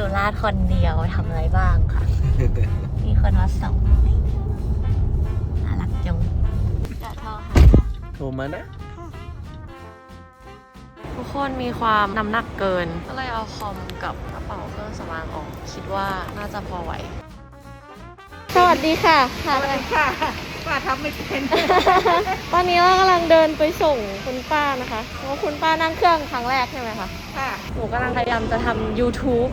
สุราษฎร์คนเดียวทำอะไรบ้างค่ะ มีคนมาส่งน่ารักจังจะโทรหาโทรมานะทุกคนมีความน้ำหนักเกิน ก็เลยเอาคอมกับกระเป๋าเครื่องสำอางออก คิดว่าน่าจะพอไหว สวัสดีค่ะค่ะค่ะ ป้าทำไม่เป็นตอนนี้เรากำลังเดินไปส่งคุณป้านะคะเพราะคุณป้านั่งเครื่องครั้งแรกใช่ไหมคะ ค่ะหนูกำลังพยายามจะทำ YouTube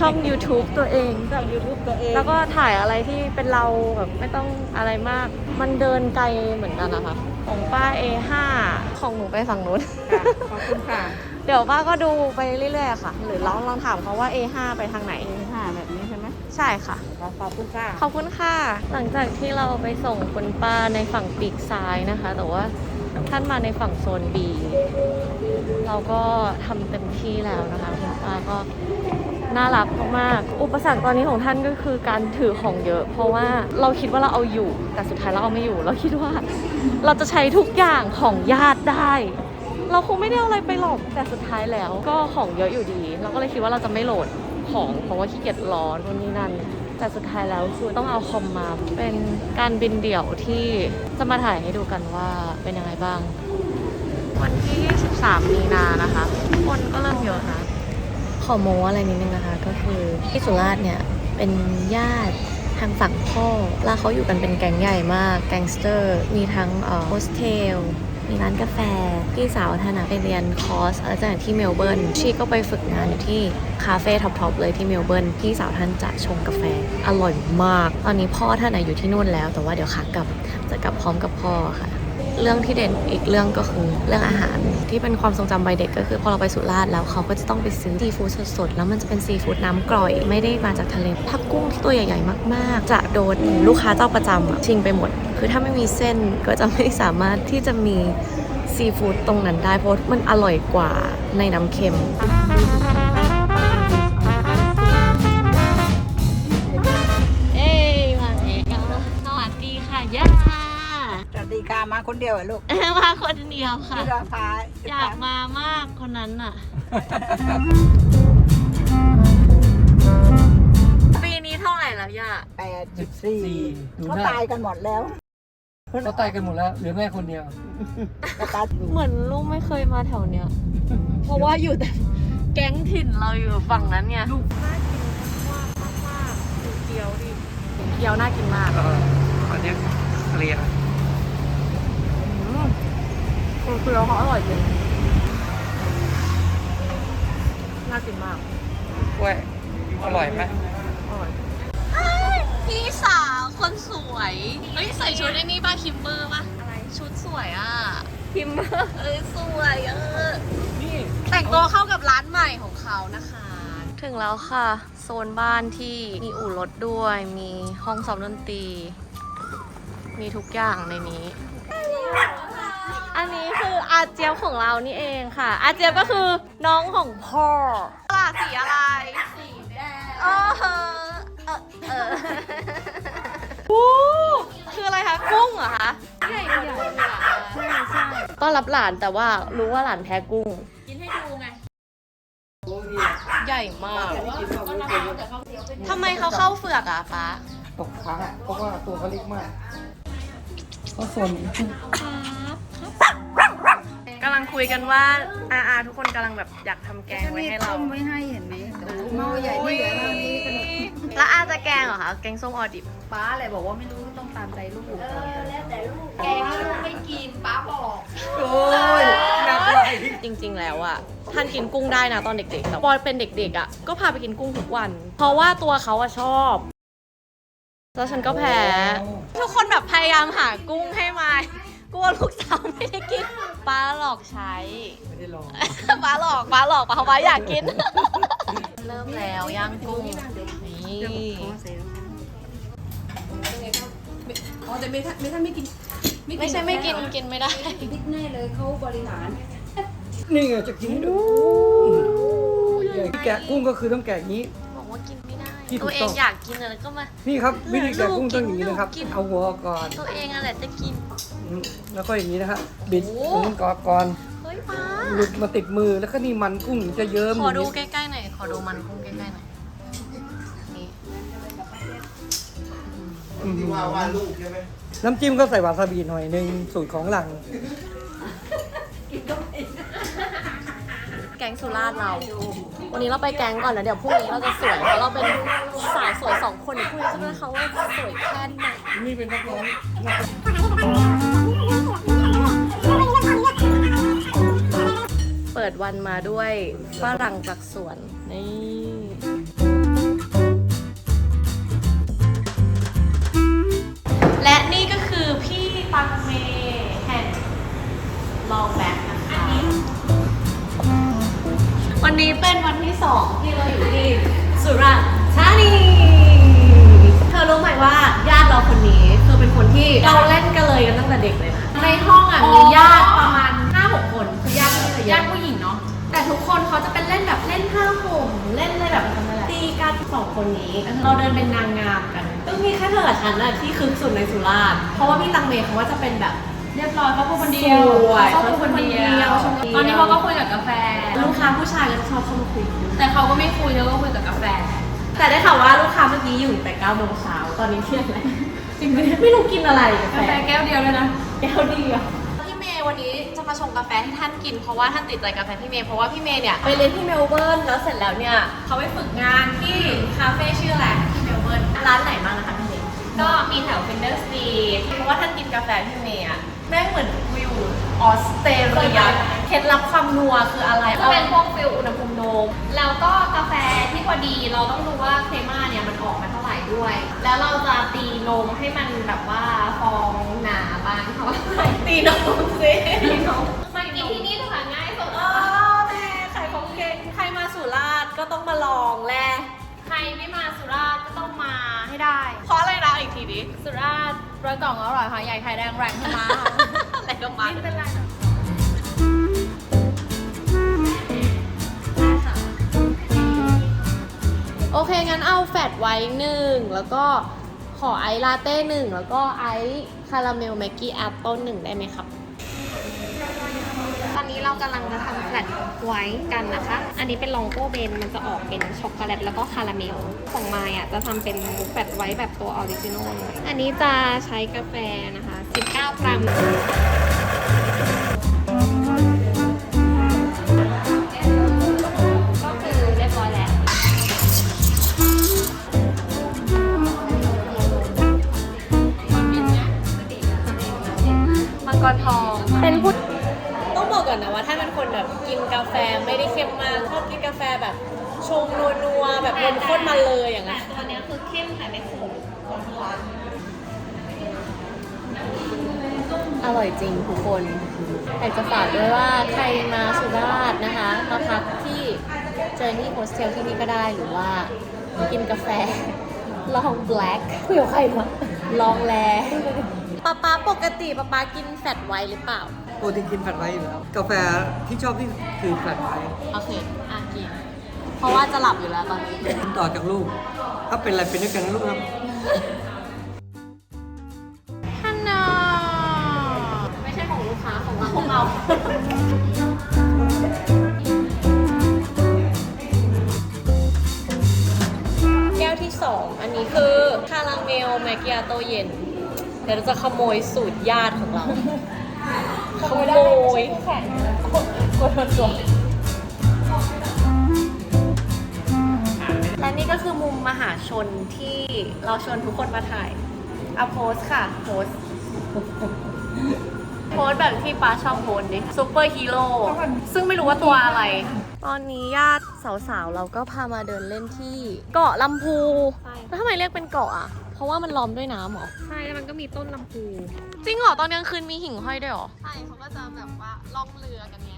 ช่อง YouTube ตัวเอง จากยูทูบตัวเองแล้วก็ถ่ายอะไรที่เป็นเราแบบไม่ต้องอะไรมาก มันเดินไกลเหมือนกันนะคะ ของป้า A5 ของหนูไปฝั่งนู้น ค่ะขอบคุณค่ะเดี๋ยวป้าก็ดูไปเรื่อยๆค่ะ หรือลองลองถามเขาว่า A5 ไปทางไหน ค่ะแบบนี้ใช่ไหม ใช่ค่ะ ขอบคุณค่ะ ขอบคุณค่ะ หลังจากที่เราไปส่งคุณป้าในฝั่งปีกซ้ายนะคะ แต่ว่าท่านมาในฝั่งโซน B เราก็ทำเต็มที่แล้วนะคะคุณป้าก็น่ารักมากๆอุปสรรคตอนนี้ของท่านก็คือการถือของเยอะ เพราะว่าเราคิดว่าเราเอาอยู่ แต่สุดท้ายเราเอาไม่อยู่ เราคิดว่า เราจะใช้ทุกอย่างของญาติได้ เราคงไม่ได้อาอะไรไปหรอก แต่สุดท้ายแล้วก็ของเยอะอยู่ดี เราก็เลยคิดว่าเราจะไม่โหลดของเพราะว่าขี้เกียจร้อนนู่นนี่นั่น แต่สุดท้ายแล้วคือต้องเอาคอมมา เป็นการบินเดี่ยวที่จะมาถ่ายให้ดูกันว่าเป็นยังไงบ้าง วันที่ 23 มีนานะคะ คนก็เริ่มเยอะนะ ขอโมอะไรนิดนึงนะคะ ก็คือที่สุราษฎร์เนี่ย เป็นญาติทางฝั่งพ่อ แล้วเขาอยู่กันเป็นแก๊งใหญ่มาก แก๊งสเตอร์ มีทั้งเอ่อโฮสเทล มีร้านกาแฟ พี่สาวท่านไปเรียนคอร์สอาจารย์ที่เมลเบิร์นชีก็ไปฝึกงานอยู่ที่คาเฟ่ท็อปๆเลยที่เมลเบิร์นพี่สาวท่านจะชงกาแฟอร่อยมาก ตอนนี้พ่อท่านอยู่ที่นู่นแล้ว แต่ว่าเดี๋ยวขากลับจะกลับพร้อมกับพ่อค่ะเรื่องที่เด่นอีกเรื่องก็คือเรื่องอาหารที่เป็นความทรงจำวัยเด็กก็คือพอเราไปสุราษฎร์แล้วเขาก็จะต้องไปซื้อซีฟู้ดสดๆ แล้วมันจะเป็นซีฟู้ดน้ำกร่อย ไม่ได้มาจากทะเลถ้ากุ้งที่ตัวใหญ่ๆ มากๆ จะโดนลูกค้าเจ้าประจำชิงไปหมด คือถ้าไม่มีเส้นก็จะไม่สามารถที่จะมีซีฟู้ดตรงนั้นได้ เพราะมันอร่อยกว่าในน้ำเค็มเอ้ยมาแล้วสวัสดีค่ะย่าสวัสดีค่ะมาคนเดียวเหรอลูก มาคนเดียวค่ะที่ราคาอยากมามากคนนั้นน่ะ ปีนี้เท่าไหร่แล้วย่าแปดจุดสี่ดูเขาหน้าตายกันหมดแล้ว เขาตายกันหมดแล้วเหลือแม่คนเดียวก็ตายเหมือนลูกไม่เคยมาแถวเนี้ย เพราะว่าอยู่แต่แก๊งถิ่นเราอยู่ฝั่งนั้นไงน่ากินมากมากๆดูเกี๊ยวดิ เกี๊ยวน่ากินมากเออตอนนี้เคลียร์อืมเกี๊ยวเขาอร่อยจริงน่ากินมากกล้วยอร่อยไหมพี่สาว คนสวย เฮ้ย ใส่ชุดไอ้นี่ป่ะคิมเบอร์ป่ะ อะไร ชุดสวยอะคิมเบอร์เอ้ยสวยเออนี่แต่งตัวเข้ากับร้านใหม่ของเขานะคะ ถึงแล้วค่ะ โซนบ้านที่มีอู่รถด้วย มีห้องซ้อมดนตรี มีทุกอย่างในนี้ อันนี้คืออาเจี๊ยบของเรานี่เองค่ะ อาเจี๊ยบก็คือน้องของพ่อตลาดสีอะไร สีแดงเออเออเออ โอ้คืออะไรคะกุ้งเหรอคะใช่ใช่ใช่ต้อนรับหลานแต่ว่ารู้ว่าหลานแพ้กุ้ง กินให้ดูไงใหญ่มากทำไมเขาเข้าเฟือกอะป๊าตกค้างเพราะว่าตัวเขาเล็กมากก็ส่วนกำ ลังคุยกันว่าอาอาทุกคนกำลังแบบอยากทำแกงไว้ให้เราต้มไว้ให้เห็นไหมหม้อใหญ่ที่เหลือเท่านี้กันแล้วอาจะแกงเหรอคะแกงส้มออดิบป้าอะไรบอกว่าไม่รู้ต้องตามใจลูกแกงลูกไม่กินป้าบอกโอ้ยหนักเลยจริง ๆ แล้วอะท่านกินกุ้งได้นะตอนเด็กๆแต่พอเป็นเด็กๆอะก็พาไปกินกุ้งทุกวัน เพราะว่าตัวเขาอะชอบแล้วฉันก็แพ้ ทุกคนแบบพยายามหากุ้งให้มา กลัวลูกสาวไม่ได้กินป้าหลอกใช้ ไม่ได้ลองป้าหลอกป้าหลอกป้าเขาป้าอยากกิน เริ่มแล้วย่างกุ้งนี่อ๋อแต่เมทันเมทันไม่กินไม่ใช่ไม่กินกินไม่ได้นิดแน่เลยเขาบริหาร นี่ไงจะกินให้ดูใหญ่แกะกุ้งก็คือต้องแกะอย่างนี้ บอกว่ากินไม่ได้ที่ถูตัวกเอต้องงอยากกินอะไรก็มา นี่ครับวิธีแกะกุ้งต้องอย่างนี้นะครับกินเอาหัวออกก่อน ตัวเองอะไรจะกินอืม แล้วก็อย่างนี้นะฮะบิดกุ้งหมักรอก่อนหลุดมาติดมือแล้วก็นี่มันกุ้งจะเยิ้มขอดูใกล้ๆหน่อย ขอดูมันกุ้งใกล้ๆหน่อยน้ำจิ้มก็ใส่วาซาบิหน่อยหนึ่งสูตรของหลัง แก๊งสุราษฎร์เรา วันนี้เราไปแก๊งก่อนแล้วเดี๋ยวพรุ่งนี้เราจะสวยเพราะเราเป็นสาวสวยสองคนเดี๋ยวพรุ่งนี้จะมาเขาว่าสวยแค่ไหน นี่เป็นนักร้อง ดวันมาด้วยฝรั่งจากสวน นี่ และนี่ก็คือพี่ตังเมแห่งลองแบ็กนะคะ วันนี้เป็นวันที่สองที่เราอยู่ที่สุราษฎร์ธานีเธอรู้ไหมว่าญาติเราคนนี้คือเป็นคนที่เราเล่นกันเลยกันตั้งแต่เด็กเลยนะ ในห้องอะมีญาติ คนนี้ เราเดินเป็นนางงามกันก็มีแค่เธอกับฉันอะที่คึกสุดในสุราษฎร์เพราะว่าพี่ตังเมย์เขาว่าจะเป็นแบบ เรียบร้อยเขาพูดคนเดียวสวยเขาพูดคนเดียวเขาพูดคนเดียวตอนนี้เขาก็คุยกับกาแฟ ลูกค้าผู้ชายก็จะชอบเข้ามาคุยแต่เขาก็ไม่คุยแล้วก็คุยกับกาแฟ แต่ได้ข่าวว่าลูกค้าเมื่อกี้อยู่แต่9โมงเช้าตอนนี้เที่ยงแล้วจริงไหมไม่รู้กินอะไรกาแฟแก้วเดียวเลยนะแก้วเดียวพี่เมย์วันนี้จะมาชงกาแฟให้ท่านกินเพราะว่าท่านติดใจกาแฟพี่เมย์เพราะว่าพี่เมย์เนี่ยไปเรียนที่เมลเบิร์นแล้วเสร็จแล้วเนี่ยเขาไปฝึกงานที่คาเฟ่ชื่ออะไรที่เมลเบิร์นร้านไหนบ้างนะคะพี่เมย์ก็มีแถวฟินเดอร์สตรีทเพราะว่าท่านกินกาแฟพี่เมย์อะแม่งเหมือนวิวออสเตรเลียเคล็ดลับความนัวคืออะไรจะเป็นพวกฟิลอุณหภูมิโดมแล้วก็กาแฟที่พอดีเราต้องดูว่าเคม่าเนี่ยมันออกมาเท่าไหร่ ด้วย แล้วเราจะตีนมให้มันแบบว่าฟองหนาบางเท่าไหร่ตีนมสิมากินที่นี่ค่ะง่ายสุดอ๋อแม่ขายของเก่งใครมาสุราษฎร์ก็ต้องมาลองแลใครไม่มาสุราษฎร์ก็ต้องมาให้ได้ เพราะอะไรนะอีกทีดิสุราษฎร์ร้อยกล่องอร่อยค่ะใหญ่ไข่แดงแรงขึ้นมาอะไรก็มาไม่เป็นไร โอเค งั้นเอาแฟตไว้หนึ่งแล้วก็ขอไอลาเต้หนึ่งแล้วก็ไอซ์คาราเมลแม็กกี้แอปเปิลหนึ่งได้ไหมครับ ตอนนี้เรากำลังจะทำแฟลตไว้กันนะคะ อันนี้เป็นลองโก้เบนมันจะออกเป็นช็อกโกแลตแล้วก็คาราเมล ของมายอะจะทำเป็นแฟลตไว้แบบตัวออริจินอลเลย อันนี้จะใช้กาแฟนะคะ 19 กรัม กรทองเป็นผู้ต้องบอกก่อนนะว่า ถ้าเป็นคนแบบกินกาแฟไม่ได้เข้มมากชอบกินกาแฟแบบชงนัวๆแบบนมข้นมาเลยอย่างแต่นั้นตัวเนี้ยคือเข้มแต่ไม่ขมอร่อยจริงทุกคนอยากจะฝากด้วยว่าใครมาสุราษฎร์นะคะมาพักที่เจอร์นี่โฮสเทลที่นี่ก็ได้หรือว่ากินกาแฟลองแบล็กคุยกับใครมาลองแล ป๊าป๊าปกติป๊าป๊ากินแฟตไวท์หรือเปล่า ปกติกินแฟลตไวท์อยู่แล้ว กาแฟที่ชอบที่คือแฟลตไวท์โอเค อะกิน เพราะว่าจะหลับอยู่แล้วตอนนี้ กินต่อจากลูก ถ้าเป็นอะไรเป็นด้วยกันนะลูกนะฮันนาไม่ใช่ของลูกค้าของเราของเรา แก้วที่2อันนี้คือคาราเมลแมกกิอาโตเย็น เดี๋ยวเราจะขโมยสูตรญาติของเรา ขโมยกดตัวและนี่ก็คือมุมมหาชนที่เราชวนทุกคนมาถ่ายเอาโพสค่ะ โพส โพสแบบที่ป้าชอบโพสดิซูเปอร์ฮีโร่ ซึ่งไม่รู้ว่าตัวอะไร ตอนนี้ญาติสาวๆ เราก็พามาเดินเล่นที่เกาะลำพูใช่แล้วทำไมเรียกเป็นเกาะอะ เพราะว่ามันล้อมด้วยน้ำเหรอ ใช่แล้วมันก็มีต้นลำพูจริงเหรอ ตอนกลางคืนมีหิ่งห้อยด้วยเหรอ ใช่เขาก็จะแบบว่าล่องเรือกันไง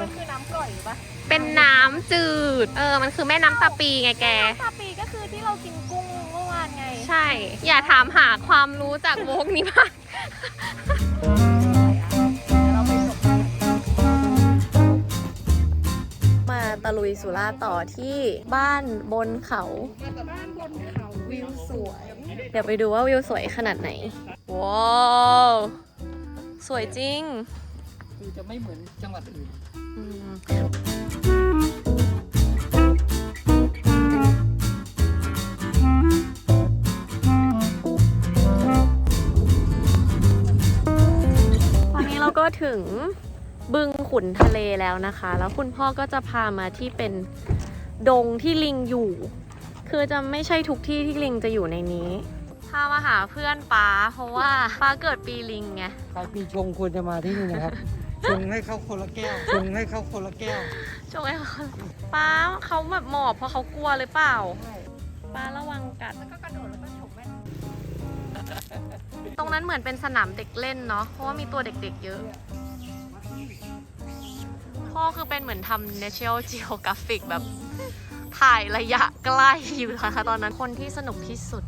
มันคือน้ำกร่อยปะเป็นน้ำจืด เออ มันคือแม่น้ำตาปีไงแกตาปีก็คือที่เรากินกุ้งเมื่อวานไง ใช่ อย่าถามหาความรู้จากโมกนี้มากมาตะลุยสุราษฎร์ต่อที่บ้านบนเขาบ้านบนเขาวิวสวย เดี๋ยวไปดูว่าวิวสวยขนาดไหน ว้าว สวยจริง คือจะไม่เหมือนจังหวัดอื่นตอนนี้เราก็ถึงบึงขุนทะเลแล้วนะคะ แล้วคุณพ่อก็จะพามาที่เป็นดงที่ลิงอยู่ คือจะไม่ใช่ทุกที่ที่ลิงจะอยู่ในนี้พามาหาเพื่อนป้าเพราะว่าป้าเกิดปีลิงไงใครปีชงควรจะมาที่นี่นะครับ ชงให้เขาคนละแก้ว ชงให้เขาคนละแก้วช่วยเขาป้าเขาแบบหมอบเพราะเขากลัวเลยเปล่าป้าระวังกัดก็กระโดดแล้วก็ฉกแว่นตรงนั้นเหมือนเป็นสนามเด็กเล่นเนาะเพราะว่ามีตัวเด็กๆเยอะ พ่อคือเป็นเหมือนทำ National Geographic แบบ ถ่ายระยะใกล้อยู่นะคะตอนนั้นคนที่สนุกที่สุด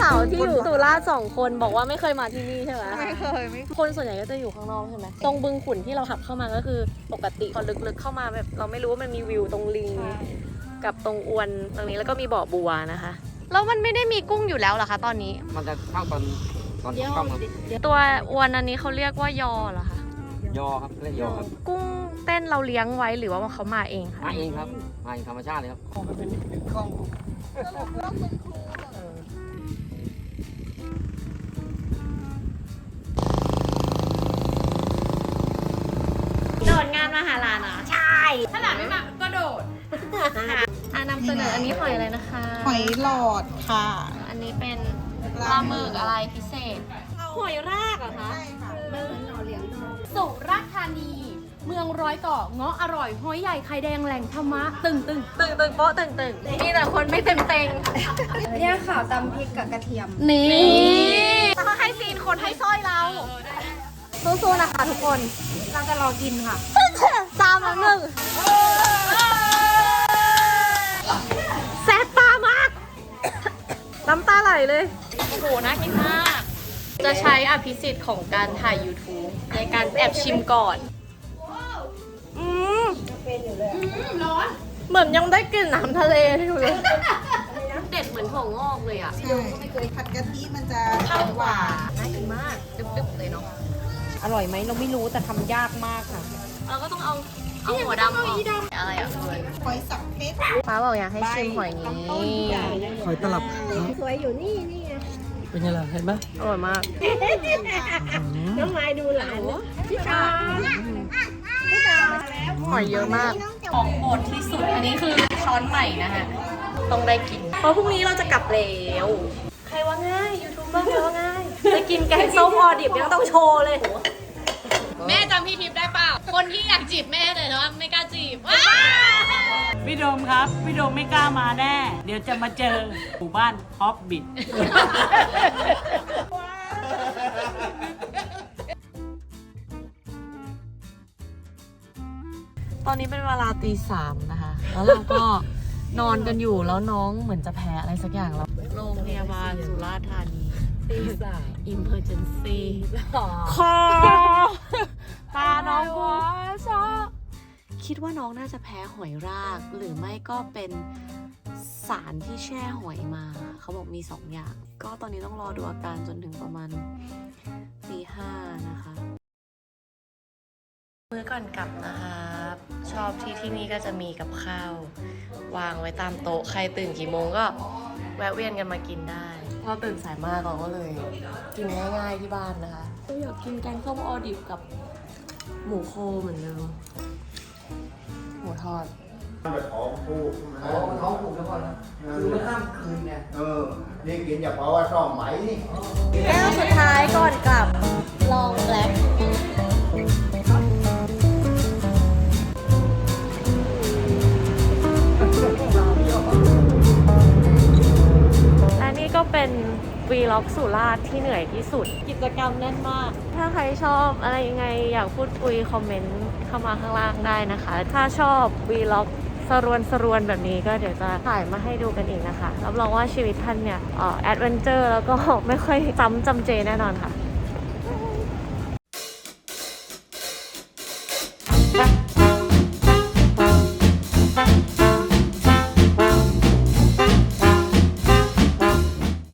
สาวที่อยู่สุราษฎร์สองคนบอกว่าไม่เคยมาที่นี่ใช่ไหมไม่เคยไม่คนส่วนใหญ่ก็จะอยู่ข้างนอกใช่ไหมตรงบึงขุนที่เราขับเข้ามาก็คือปกติพอลึกๆเข้ามาแบบเราไม่รู้ว่ามันมีวิวตรงลิง กับตรงอวนตรงนี้แล้วก็มีบ่อบัวนะคะ แล้วมันไม่ได้มีกุ้งอยู่แล้วเหรอคะตอนนี้ มันจะเข้าตอนตอนค่ำครับตัวอวนอันนี้เขาเรียกว่ายอเหรอคะยอครับเรียกยอครับกุ้งเต้นเราเลี้ยงไว้หรือว่าเขามาเองคะมาเองครับมาเองธรรมชาติเลยครับมันเป็นเป็นกล้องโดดงานมหาลานอะใช่ถ้าหลานไม่มาก็โดด อ่านำเสนออันนี้หอยอะไรนะคะหอยหลอดค่ะ อันนี้เป็นปลาหมึกอะไรพิเศษ หอยรากเหรอคะสุราษฎร์ธานี เมืองร้อยเกาะเงาะอร่อยห้อยใหญ่ไข่แดงแหล่งธรรมะ ตึงตึงตึงตึงโป๊ะตึงตึงมีแต่คนไม่เต็มเต็งเนี่ยค่ะตำพริกกับกระเทียม นี่เขาให้ซีนคนให้สร้อยเราสู้ๆนะคะทุกคน เราจะรอกินค่ะตามแล้วหนึ่ง เลย โอ้โหน่ากินมาก จะใช้อภิสิทธิ์ของการถ่าย YouTube ในการแอบชิมก่อน อืมร้อนเหมือนยังได้กลิ่นน้ำทะเลอยู่เลย เด็ดเหมือนถั่วงอกเลยอะใช่ผัดกะทิมันจะเข้าหวานน่ากินมาก ดึบๆเลยเนาะ อร่อยไหมเราไม่รู้แต่ทำยากมากค่ะ เราก็ต้องเอา เอาหัวดำออกอะไรอะหอยสับเพชรฟ้าบอกอยากให้ชิมหอยนี้หอยตลับสวยอยู่นี่นี่ไงเป็นไงล่ะเห็นไหมอร่อยมากน้องไม้ดูหลานพี่ชาหอยเยอะมากของโปรดที่สุดอันนี้คือช้อนใหม่นะฮะต้องได้กิน เพราะพรุ่งนี้เราจะกลับแล้วใครว่าง่ายยูทูบเบอร์ใครว่าง่ายจะกินแกงส้มออดิบยังต้องโชว์เลย แม่จำพี่ทิพย์ได้เปล่าคนที่อยากจีบแม่เลยนะไม่กล้าจีบว้าพี่ โดมครับ พี่โดมไม่กล้ามาแน่ เดี๋ยวจะมาเจอหมู่บ้านฮอบบิท ตอนนี้เป็นเวลาตีสามนะคะ แล้วเราก็ นอนกันอยู่แล้วน้องเหมือนจะแพ้อะไรสักอย่างแล้ว โรงพยาบาลสุราษฎร์ธานีตีสาม emergency คอ คิดว่าน้องน่าจะแพ้หอยราก หรือไม่ก็เป็นสารที่แช่หอยมา เขาบอกมีสองอย่าง ก็ตอนนี้ต้องรอดูอาการจนถึงประมาณตีห้านะคะ มื้อก่อนกลับนะครับชอบที่ที่นี่ก็จะมีกับข้าว วางไว้ตามโต๊ะ ใครตื่นกี่โมงก็แวะเวียนกันมากินได้พอตื่นสายมากเราก็เลย กินง่ายๆที่บ้านนะคะก็อยากกินแกงส้มออดิบกับหมูโคเหมือนเดิม หมูทอดท้องผูกแล้วก่อนนะคือมันข้ามคืนไงเออ นี่กินอย่าเพราะว่าซ่อมไหมนี่ แก้วสุดท้ายก่อนกลับ ลองแบล็คและนี่ก็เป็นวีล็อกสุราษฎร์ที่เหนื่อยที่สุด กิจกรรมแน่นมาก ถ้าใครชอบอะไรยังไงอยากพูดคุย คอมเมนต์ เข้ามาข้างล่างได้นะคะ ถ้าชอบวีล็อกสรวนสรวนแบบนี้ก็เดี๋ยวจะถ่ายมาให้ดูกันอีกนะคะ รับรองว่าชีวิตท่านเนี่ยแอดเวนเจอร์แล้วก็ไม่ค่อยซ้ำจำเจแน่นอนค่ะ